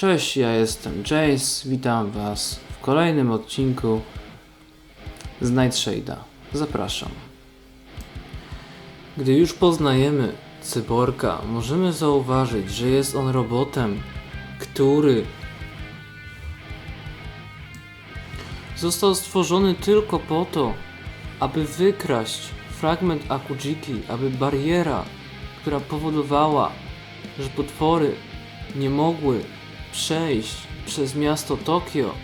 Cześć, ja jestem Jace, witam Was w kolejnym odcinku z Nightshade'a. Zapraszam. Gdy już poznajemy cyborga, możemy zauważyć, że jest on robotem, który został stworzony tylko po to, aby wykraść fragment Akujiki, aby bariera, która powodowała, że potwory nie mogły przejść przez miasto Tokio,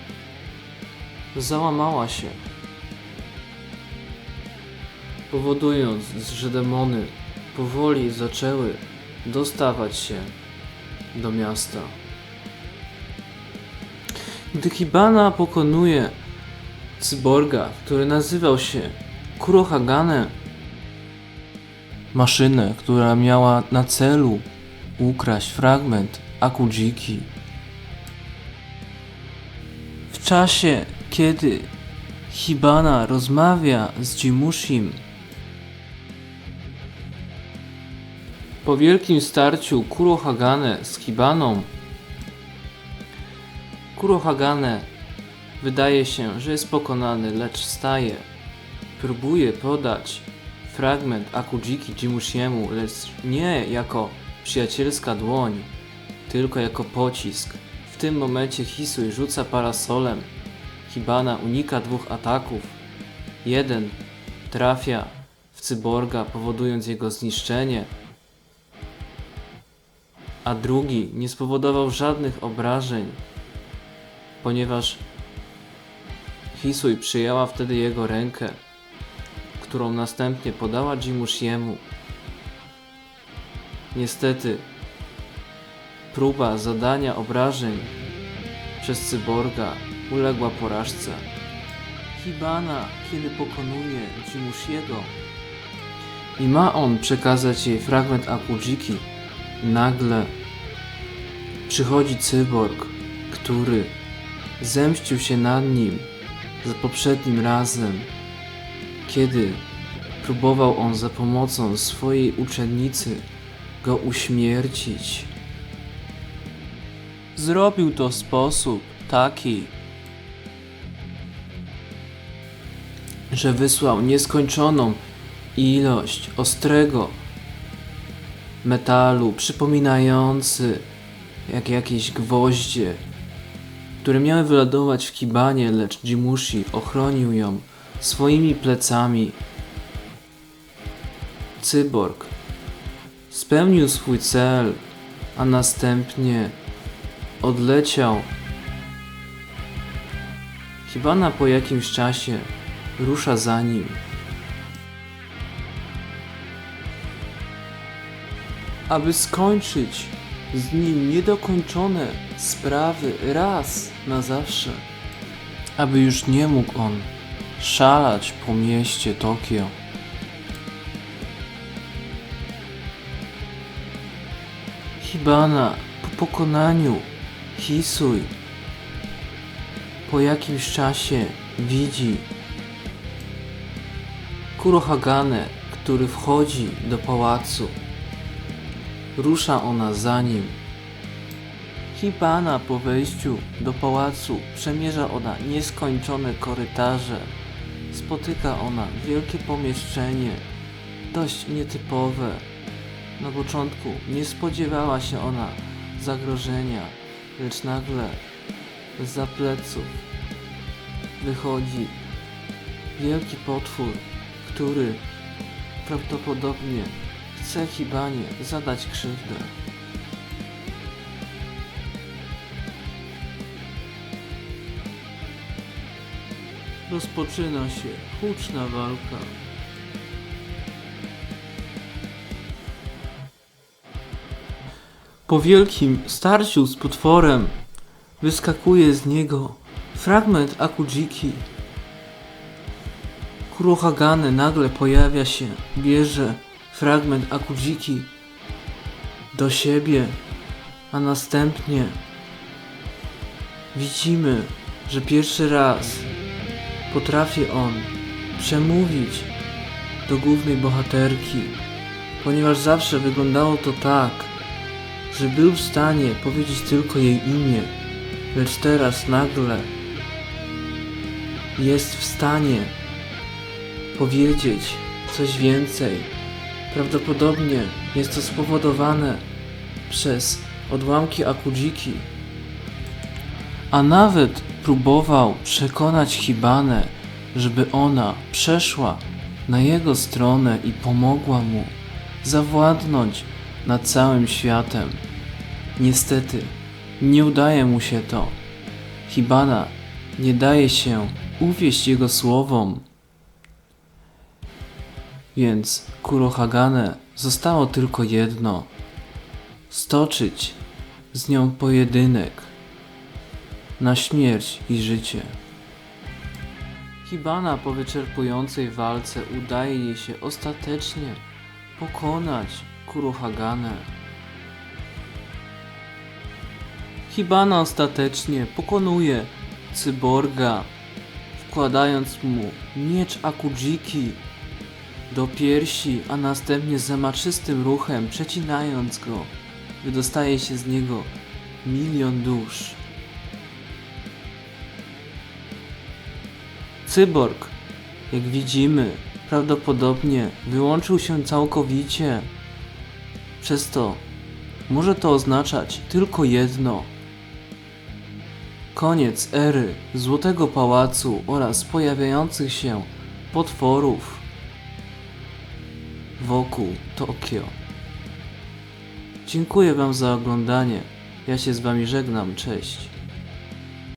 załamała się, powodując, że demony powoli zaczęły dostawać się do miasta. Gdy Hibana pokonuje cyborga, który nazywał się Kurohagane, maszynę, która miała na celu ukraść fragment Akujiki. Czasie, kiedy Hibana rozmawia z Jimushim, po wielkim starciu Kurohagane z Hibaną, Kurohagane wydaje się, że jest pokonany, lecz wstaje. Próbuje podać fragment Akujiki Jimushiemu, lecz nie jako przyjacielska dłoń, tylko jako pocisk. W tym momencie Hisui rzuca parasolem. Hibana unika dwóch ataków. Jeden trafia w cyborga, powodując jego zniszczenie, a drugi nie spowodował żadnych obrażeń, ponieważ Hisui przyjęła wtedy jego rękę, którą następnie podała Jimushiemu. Niestety, próba zadania obrażeń przez cyborga uległa porażce. Hibana, kiedy pokonuje Jimushiego i ma on przekazać jej fragment Akujiki, nagle przychodzi cyborg, który zemścił się nad nim za poprzednim razem, kiedy próbował on za pomocą swojej uczennicy go uśmiercić. Zrobił to w sposób taki, że wysłał nieskończoną ilość ostrego metalu przypominający jak jakieś gwoździe, które miały wylądować w Kibanie, lecz Jimushi ochronił ją swoimi plecami. Cyborg spełnił swój cel, a następnie odleciał. Hibana po jakimś czasie rusza za nim. Aby skończyć z nim niedokończone sprawy raz na zawsze. Aby już nie mógł on szalać po mieście Tokio. Hibana po pokonaniu Hisui po jakimś czasie widzi Kurohagane, który wchodzi do pałacu. Rusza ona za nim. Hibana po wejściu do pałacu przemierza ona nieskończone korytarze. Spotyka ona wielkie pomieszczenie, dość nietypowe. Na początku nie spodziewała się ona zagrożenia, lecz nagle za pleców wychodzi wielki potwór, który prawdopodobnie chce Hibanie zadać krzywdę. Rozpoczyna się huczna walka. Po wielkim starciu z potworem wyskakuje z niego fragment Akujiki. Kurohagane nagle pojawia się, bierze fragment Akujiki do siebie, a następnie widzimy, że pierwszy raz potrafi on przemówić do głównej bohaterki, ponieważ zawsze wyglądało to tak, że był w stanie powiedzieć tylko jej imię, lecz teraz nagle jest w stanie powiedzieć coś więcej. Prawdopodobnie jest to spowodowane przez odłamki Akujiki. A nawet próbował przekonać Hibanę, żeby ona przeszła na jego stronę i pomogła mu zawładnąć nad całym światem. Niestety, nie udaje mu się to. Hibana nie daje się uwieść jego słowom. Więc Kurohagane zostało tylko jedno: stoczyć z nią pojedynek na śmierć i życie. Hibana po wyczerpującej walce udaje jej się ostatecznie pokonać Kurohagane. Hibana ostatecznie pokonuje cyborga, wkładając mu miecz Akujiki do piersi, a następnie zamaczystym ruchem przecinając go, wydostaje się z niego milion dusz. Cyborg, jak widzimy, prawdopodobnie wyłączył się całkowicie. Przez to może to oznaczać tylko jedno. Koniec ery Złotego Pałacu oraz pojawiających się potworów wokół Tokio. Dziękuję Wam za oglądanie. Ja się z Wami żegnam. Cześć.